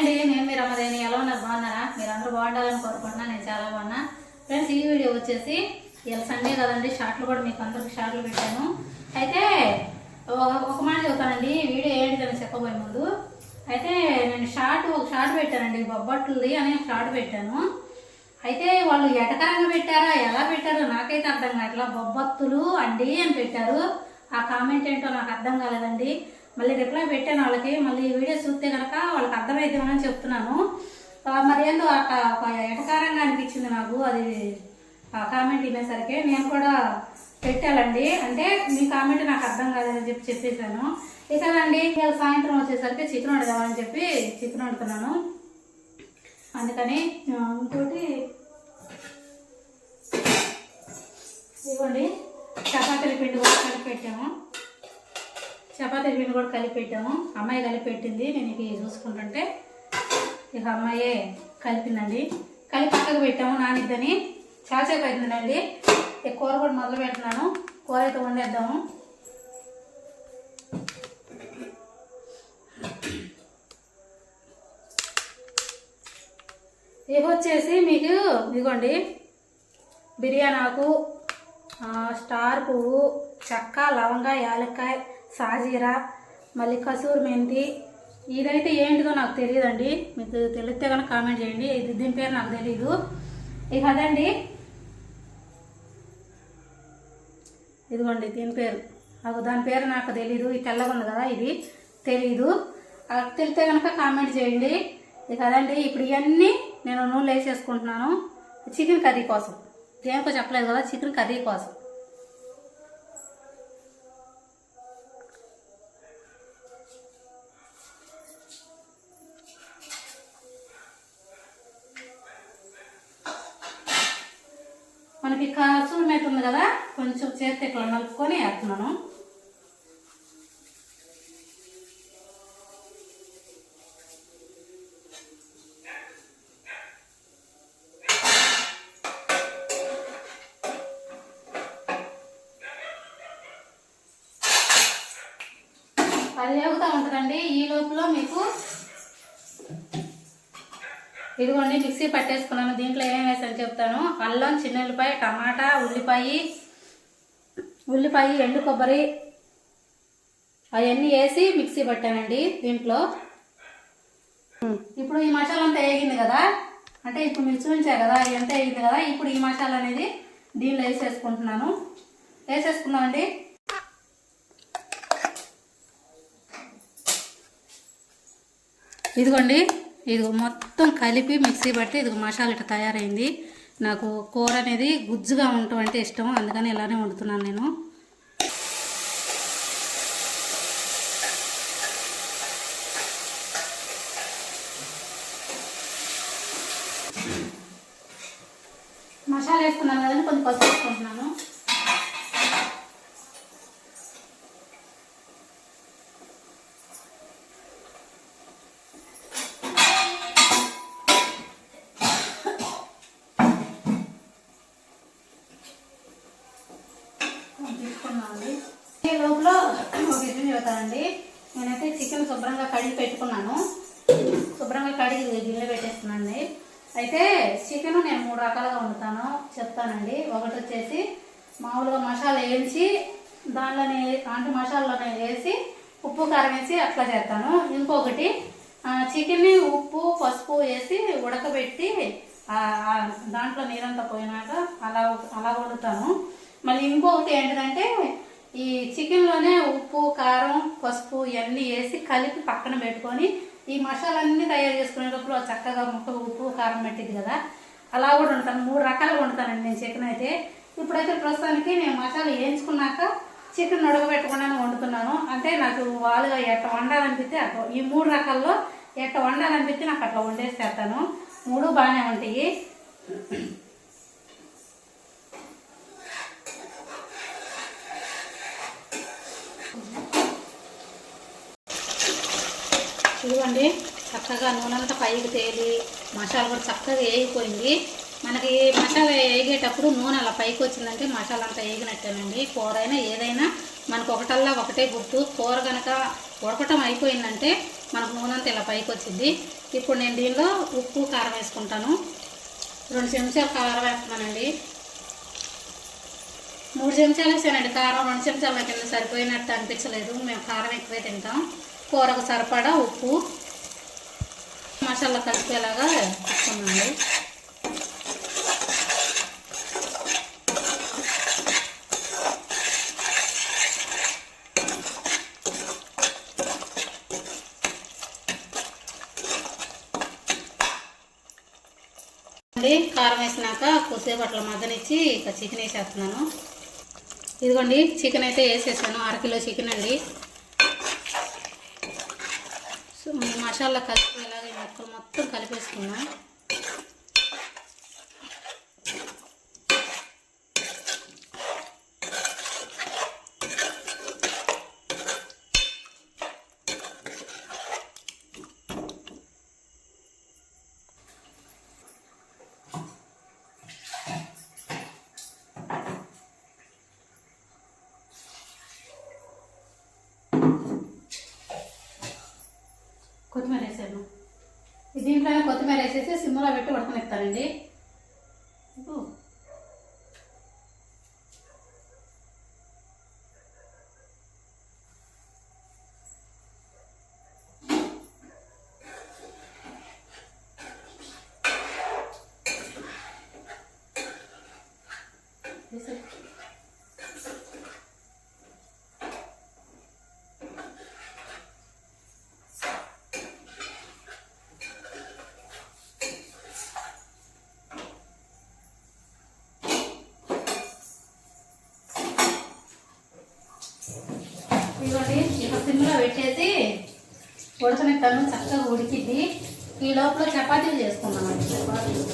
అండి నేను మీరు అమ్మదేని ఎలా ఉన్నారు? బాగున్నారా? మీరు అందరూ బాగుండాలని కోరుకుంటున్నా. నేను చాలా బాగున్నా. ఫ్రెండ్స్ ఈ వీడియో వచ్చేసి ఇలా సండే కదండి. షార్ట్లు కూడా మీకు అందరికి షార్ట్లు పెట్టాను. అయితే ఒక- మాట చెబుతానండి వీడియో ఏంటిదని చెప్పబోయే ముందు. అయితే నేను షార్ట్ ఒక షార్ట్ పెట్టానండి. బొబ్బట్లది అని షార్ట్ పెట్టాను. అయితే వాళ్ళు ఎటకరంగా పెట్టారా? ఎలా పెట్టారో నాకైతే అర్థం కావట్లా. బొబ్బత్తులు అండి అని పెట్టారు. ఆ కామెంట్ ఏంటో నాకు అర్థం కాలేదండి. మళ్ళీ రిప్లై పెట్టాను వాళ్ళకి. మళ్ళీ ఈ వీడియో చూస్తే కనుక వాళ్ళకి అర్థమైద్దామని చెప్తున్నాను. మరి ఏందో అట్లా ఒక ఎటకారంగా అనిపించింది నాకు. అది కామెంట్ వినేసరికి నేను కూడా పెట్టాలండి. అంటే మీ కామెంట్ నాకు అర్థం కాలేదని చెప్పి చెప్పేశాను. ఇక ఇవాళ సాయంత్రం వచ్చేసరికి చికెన్ వండుదామని చెప్పి చికెన్ వండుతున్నాను అందుకని ఇంకోటి ఇవ్వండి. చపాతీల పిండి కూడా కలిపి పెట్టాము. చపాతీ పిండి కూడా కలిపెట్టాము. అమ్మాయి కలిపెట్టింది. నేను ఇక చూసుకుంటుంటే ఇక అమ్మాయే కలిపిందండి. కలిపి పక్కకు పెట్టాము నానిద్దని చాసేపు అవుతుందండి ఇక కూర కూడా మొదలు పెట్టినాను కూర అయితే వండేద్దాము. ఇవి వచ్చేసి మీకు ఇదిగోండి. బిర్యానీ ఆకు స్టార్ పువ్వు చెక్క లవంగా యాలక్కాయ సాజీరా మళ్ళీ కసూర్ మెంతి. ఇదైతే ఏంటిదో నాకు తెలియదండి. మీకు తెలిస్తే కనుక కామెంట్ చేయండి. ఇది దీని పేరు నాకు తెలీదు. ఇక అదండి. ఇదిగోండి దీని పేరు. నాకు దాని పేరు నాకు తెలీదు. ఇది తెల్లగా ఉంది కదా ఇది. తెలీదు. అది తెలిస్తే కనుక కామెంట్ చేయండి. ఇక అదండి. ఇప్పుడు ఇవన్నీ నేను నూనెలో వేసేసుకుంటున్నాను. చికెన్ కర్రీ కోసం. దేనికో చెప్పలేదు కదా చికెన్ కర్రీ కోసం. చేతి ఇట్లా నలుపుకొని వేస్తున్నాను. అది వేగుతూ ఉంటుందండి. ఈ లోపల మీకు ఇదిగోండి మిక్సీ పట్టేసుకున్నాను. దీంట్లో ఏమేమి వేసాను చెప్తాను. అల్లం చిన్నెల్లిపాయ టమాటా ఉల్లిపాయ ఉల్లిపాయ ఎండు కొబ్బరి అవన్నీ వేసి మిక్సీ పట్టానండి దీంట్లో. ఇప్పుడు ఈ మసాలా అంతా వేగింది కదా అంటే ఇప్పుడు మీరు చూపించా కదా ఎంత వేగింది కదా ఇప్పుడు ఈ మసాలా అనేది దీనిలో వేసేసుకుంటున్నాను. వేసేసుకుందామండి. ఇదిగోండి ఇది మొత్తం కలిపి మిక్సీ పట్టి ఇది మసాలా ఇట్లా తయారైంది. నాకు కూర అనేది గుజ్జుగా ఉండటం అంటే ఇష్టం అందుకని ఇలానే వండుతున్నాను నేను. మసాలా వేసుకున్నాను కదండి కొంచెం పసుపు వేసుకుంటున్నాను తీసుకున్నామండి ఈ లోపల ఒక విషయం చెబుతానండి నేనైతే చికెన్ శుభ్రంగా కడిగి పెట్టుకున్నాను. శుభ్రంగా కడిగి గిన్నె పెట్టేస్తున్నానండి అయితే చికెన్ నేను మూడు రకాలుగా వండుతాను. చెప్తానండి. ఒకటి వచ్చేసి మామూలుగా మసాలా వేయించి దానిలోనే అంటే మసాలాలోనే వేసి ఉప్పు కారం వేసి అట్లా చేస్తాను. ఇంకొకటి చికెన్ని ఉప్పు పసుపు వేసి ఉడకబెట్టి దాంట్లో నీరంతా పోయినాక అలా అలా వండుతాను. మళ్ళీ ఇంకొకటి ఏంటంటే ఈ చికెన్లోనే ఉప్పు కారం పసుపు ఇవన్నీ వేసి కలిపి పక్కన పెట్టుకొని ఈ మసాలన్నీ తయారు చేసుకునేటప్పుడు అది చక్కగా ముక్క ఉప్పు కారం పెట్టింది కదా. అలా కూడా వండుతాను. మూడు రకాలుగా వండుతానండి నేను చికెన్ అయితే. ఇప్పుడైతే ప్రస్తుతానికి నేను మసాలా వేయించుకున్నాక చికెన్ ఉడకబెట్టకుండానే వండుతున్నాను. అంటే నాకు వాళ్ళుగా ఎట్ట వండాలనిపిస్తే అట్లా ఈ మూడు రకాల్లో ఎట్ట వండాలనిపిస్తే నాకు అట్లా వండేసి చేస్తాను. మూడు బాగానే ఉంటాయి. చూడండి. చక్కగా నూనె అంతా పైకి తేలి మసాలా కూడా చక్కగా వేగిపోయింది. మనకి మసాలా వేగేటప్పుడు నూనె అలా పైకి వచ్చిందంటే మసాలా అంతా వేగినట్టేనండి. కూర అయినా ఏదైనా మనకు ఒకటల్లా ఒకటే గుర్తు. కూర కనుక ఉడకటం అయిపోయిందంటే మనకు నూనె అంతా ఇలా పైకి వచ్చింది. ఇప్పుడు నేను దీనిలో ఉప్పు కారం వేసుకుంటాను. రెండు చెంచాలు కారం వేస్తున్నానండి. మూడు చెంచాలు వేసానండి. కారం రెండు చెంచాలు నాకు కింద సరిపోయినట్టు అనిపించలేదు. మేము కారం ఎక్కువే తింటాం. కూరకు సరిపడా ఉప్పు. మసాలా కలిపేలాగా తీసుకున్నాండి అండి కారం వేసినాక కొద్దిసేపు అట్లా మగ్గనిచ్చి ఇక చికెన్ వేసేస్తున్నాను. ఇదిగోండి చికెన్ అయితే వేసేసాను అరకిలో చికెన్ అండి. మసాలా కలిపి ఇలాగే ముక్కలు మొత్తం కలిపేసుకున్నాం కొత్తిమీర వేసాను దీంట్లోనే కొత్తిమీర వేసేసి సిమ్లో పెట్టి ఉడకనిస్తానండి ఇదిగో. వేసేయ్. ఇదిగోండి ఇక సిమ్లో పెట్టేసి ఉడకనిస్తాను చక్కగా ఉడికిద్ది. ఈ లోపల చపాతీలు చేసుకున్నామండి చపాతీలు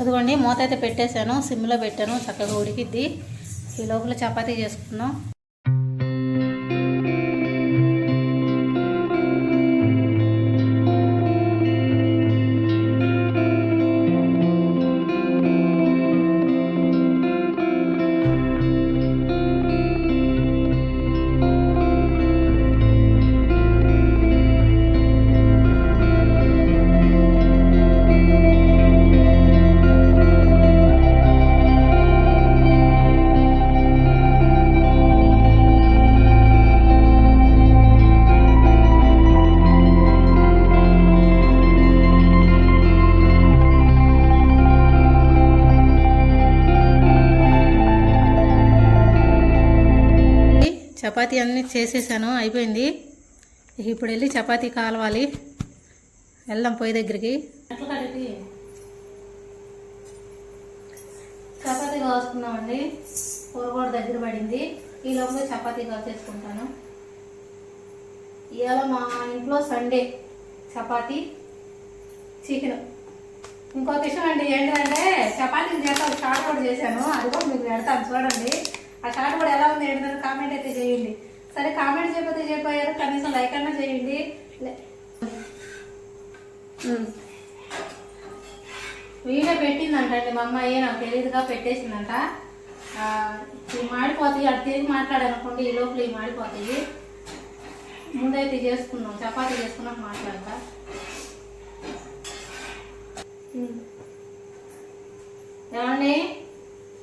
అదిగోండి మూత అయితే పెట్టేశాను సిమ్లో పెట్టాను చక్కగా ఉడికిద్ది. ఈ లోపల చపాతీ చేసుకున్నాం చపాతీ అన్నీ చేసేసాను అయిపోయింది. ఇప్పుడు వెళ్ళి చపాతీ కాలవాలి. వెళ్దాం పొయ్యి దగ్గరికి. చపాతీ కాల్చుకున్నామండి. కూర కూడా దగ్గర పడింది. ఈ లోపల చపాతీ కాల్చేసుకుంటాను. ఇవాళ మా ఇంట్లో సండే చపాతీ చికెన్. ఇంకొక విషయం అండి ఏంటంటే చపాతీలు చేత షార్ట్ కూడా చేశాను. అది కూడా మీకు పెడతాను చూడండి. ఆ షార్ట్ కూడా ఎలా ఉంది ఏంటన్నారు కామెంట్ అయితే చేయండి. సరే కామెంట్ చేయకపోతే చేయపోయారు కనీసం లైక్ అన్నా చేయండి. వీడియో పెట్టిందంట అండి మా అమ్మాయి నాకు తెలియదుగా పెట్టేసిందంట. ఇవి మాడిపోతాయి అటు తిరిగి మాట్లాడనుకోండి ఈ లోపల ఇవి మాడిపోతాయి. ముందైతే చేసుకున్నాం చపాతీ చేసుకున్నాక మాట్లాడతా. ఏమండి?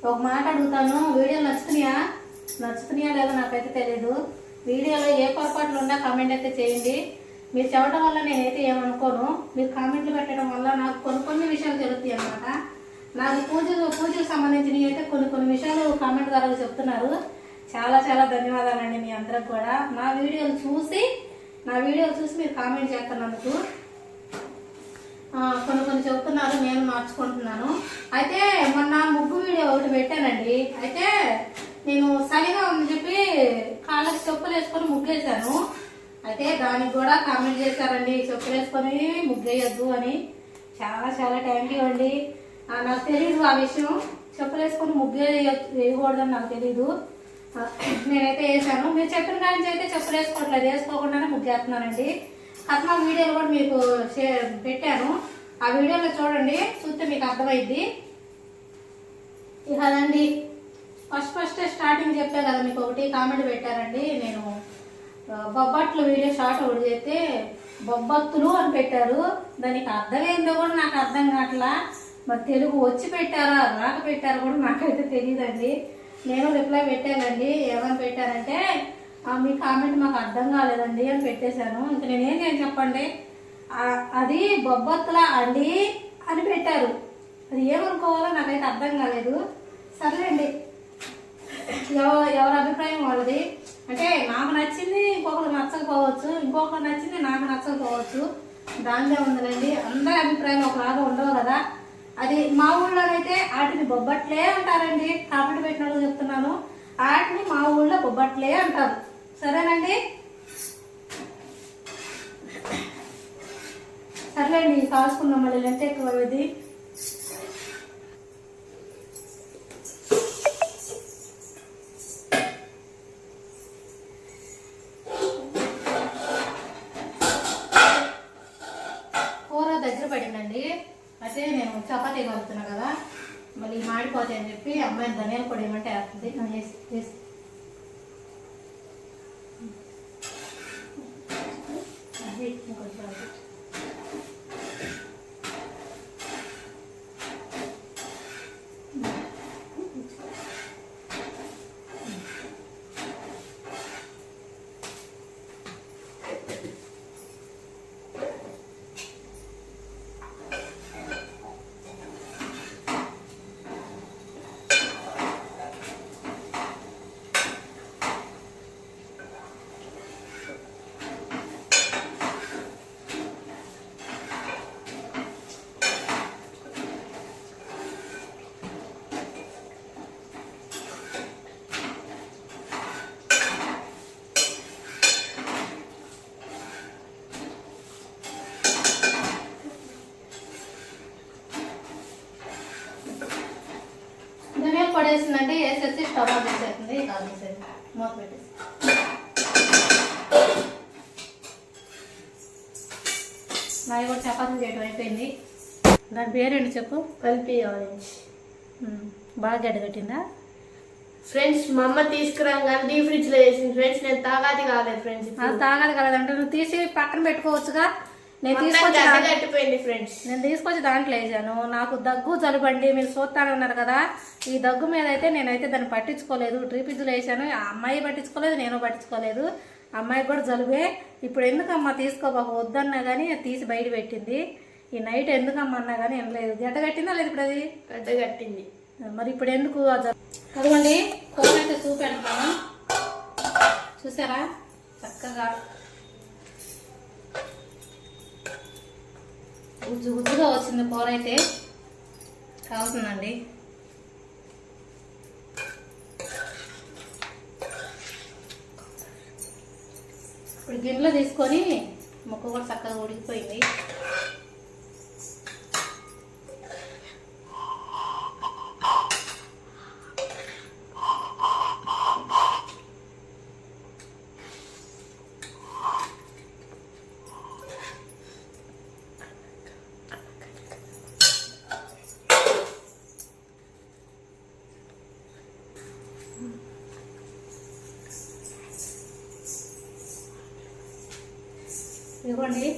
ఒక మాట అడుగుతాను. వీడియోలు నచ్చుతున్నాయా? నచ్చుతున్నాయా లేదో నాకైతే తెలియదు వీడియోలో ఏ పొరపాట్లు ఉన్నా కామెంట్ అయితే చేయండి. మీరు చెప్పడం వల్ల నేనైతే ఏమనుకోను. మీరు కామెంట్లు పెట్టడం వల్ల నాకు కొన్ని కొన్ని విషయాలు తెలుస్తాయి అనమాట నాకు పూజ పూజకు సంబంధించినవి అయితే కొన్ని కొన్ని విషయాలు కామెంట్ ద్వారా చెప్తున్నారు. చాలా చాలా ధన్యవాదాలండి మీ అందరికి కూడా. నా వీడియోలు చూసి నా వీడియోలు చూసి మీరు కామెంట్ చేస్తున్నందుకు చెప్తున్నారు నేను మార్చుకుంటున్నాను. అయితే మొన్న ముగ్గు వీడియో ఒకటి పెట్టానండి. అయితే నేను చలిగా ఉందని చెప్పి కాళ్ళకి చెప్పులు వేసుకొని ముగ్గేసాను అయితే దానికి కూడా కామెంట్ చేశారండి చెప్పులు వేసుకొని ముగ్గేయద్దు అని. చాలా చాలా థ్యాంక్ యూ అండి. నాకు తెలియదు ఆ విషయం. చెప్పులు వేసుకొని ముగ్గే వేయకూడదని నాకు తెలీదు. నేనైతే వేసాను మీరు చెప్పిన కానీ అయితే చెప్పులు వేసుకోవట్లేదు వేసుకోకుండానే ముగ్గేస్తున్నానండి. వేస్తున్నానండి వీడియోలు కూడా మీకు షేర్ పెట్టాను. ఆ వీడియోలో చూడండి చూస్తే మీకు అర్థమైద్ది. ఇక అదండి. ఫస్ట్ ఫస్ట్ స్టార్టింగ్ చెప్పా కదా మీకు ఒకటి కామెంట్ పెట్టారండి. నేను బొబ్బట్లు వీడియో షార్ట్ ఒకటి చేస్తే బొబ్బత్తులు అని పెట్టారు. దానికి అర్థం ఏందో కూడా నాకు అర్థం కావట్లా. మరి తెలుగు వచ్చి పెట్టారా రాక పెట్టారా కూడా నాకైతే తెలియదండి నేను రిప్లై పెట్టానండి. ఏమని పెట్టారంటే "ఆ, మీ కామెంట్ మాకు అర్థం కాలేదండి అని పెట్టేశాను. ఇంక నేనేం చేయను చెప్పండి? అది బొబ్బత్తుల అండి అని పెట్టారు. అది ఏమనుకోవాలో నాకైతే అర్థం కాలేదు. సర్లేండి. ఎవరి అభిప్రాయం వాళ్ళది? అంటే నాకు నచ్చింది ఇంకొకరు నచ్చకపోవచ్చు ఇంకొకరు నచ్చింది నాకు నచ్చకపోవచ్చు. దానిలో ఉందండి అందరి అభిప్రాయం ఒకలాగా ఉండవు కదా. అది మా ఊళ్ళోనైతే వాటిని బొబ్బట్లే అంటారండి. కామెంట్ పెట్టినప్పుడు చెప్తున్నాను. వాటిని మా ఊళ్ళో బొబ్బట్లే అంటారు. సరేనండి? సర్లేండి కాల్చుకుందాం మళ్ళీ లెంత ఎక్కువ ఇది కూర దగ్గర పడిందండి. అయితే నేను చపాతీ కలుపుతున్నా కదా మళ్ళీ మాడిపోతాయని చెప్పి అమ్మాయిని ధనియాల పొడి ఏమంటే వేస్తుంది వేసి వేసి అది ఇంకొంచెం అది. ధనియాల పొడి వేసిందంటే వేసేసి స్టవ్ ఆఫ్ చేసేస్తుంది కాదు చేసేది మూత పెట్టేసి. నాది కూడా చపాతీ చేయడం అయిపోయింది. దాని పేరేంటి చెప్పు? Pulpy orange. బాగా గడ్డగట్టిందా ఫ్రెండ్స్ మా అమ్మ తీసుకురాగానే డీ ఫ్రిడ్జ్లో వేసింది. ఫ్రెండ్స్ నేను తాగాది కాలేదు ఫ్రెండ్స్ తాగదు కలదంటే నువ్వు తీసి పక్కన పెట్టుకోవచ్చుగా. నేను తీసుకొచ్చి ఫ్రెండ్స్ నేను తీసుకొచ్చి దాంట్లో వేసాను. నాకు దగ్గు జలుబండి మీరు చూస్తానన్నారు కదా. ఈ దగ్గు మీద అయితే నేనైతే దాన్ని పట్టించుకోలేదు. ట్రీపిజ్లో వేసాను. ఆ అమ్మాయి పట్టించుకోలేదు నేను పట్టించుకోలేదు. అమ్మాయికి కూడా జలుబే. ఇప్పుడు ఎందుకమ్మా తీసుకోబాకు వద్దన్నా కానీ తీసి బయట పెట్టింది. ఈ నైట్ ఎందుకమ్మా అన్నా కానీ ఏం లేదు గడ్డ కట్టిందా లేదు ఇప్పుడు అది? గడ్డ కట్టింది. మరి ఇప్పుడు ఎందుకు అదిగోండి కూర అయితే చూపెడతాను చూసారా? చక్కగా గుజ్జు గుజ్జుగా వచ్చింది కూర అయితే. కావుతుందండి ఇప్పుడు గిన్నెలో తీసుకొని ముక్క కూడా చక్కగా ఉడికిపోయింది. ఇదిగోండి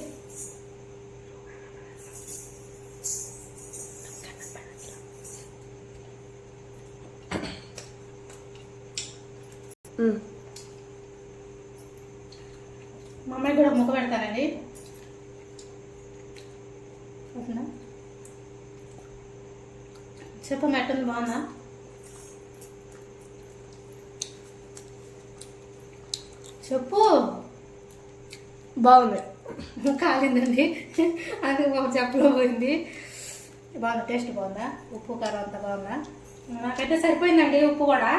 మా అమ్మాయి కూడా ముక్క పెడతానండి ఓకేనా? చెప్పు మెట్టుంది బాగుందా? చెప్పు. బాగుంది. కాలిందండి. అది ఒక చెప్పలో పోయింది. బాగుంది టేస్ట్ బాగుందా? ఉప్పు కారం అంతా బాగుందా? నాకైతే సరిపోయిందండి ఉప్పు కూడా.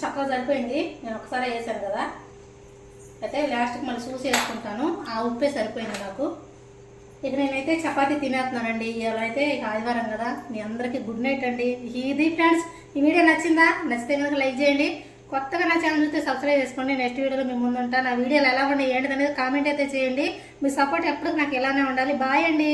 చక్కగా సరిపోయింది. నేను ఒకసారి వేసాను కదా. అయితే లాస్ట్కి మళ్ళీ చూసి వేసుకుంటాను. ఆ ఉప్పే సరిపోయింది నాకు. ఇక నేనైతే చపాతీ తినేస్తున్నానండి. ఇవాళ అయితే ఇక ఆదివారం కదా. మీ అందరికీ గుడ్ నైట్ అండి. ఇది ఫ్రెండ్స్ ఈ వీడియో నచ్చిందా? నచ్చితే కనుక లైక్ చేయండి. కొత్తగా నా ఛానల్ చూస్తే సబ్స్క్రైబ్ చేసుకోండి. నెక్స్ట్ వీడియోలో మీ ముందు ఉంటాను. నా వీడియోలు ఎలా ఉన్నాయి ఏంటి అనేది కామెంట్ అయితే చేయండి. మీ సపోర్ట్ ఎప్పుడు నాకు ఇలానే ఉండాలి. బాయ్ అండి.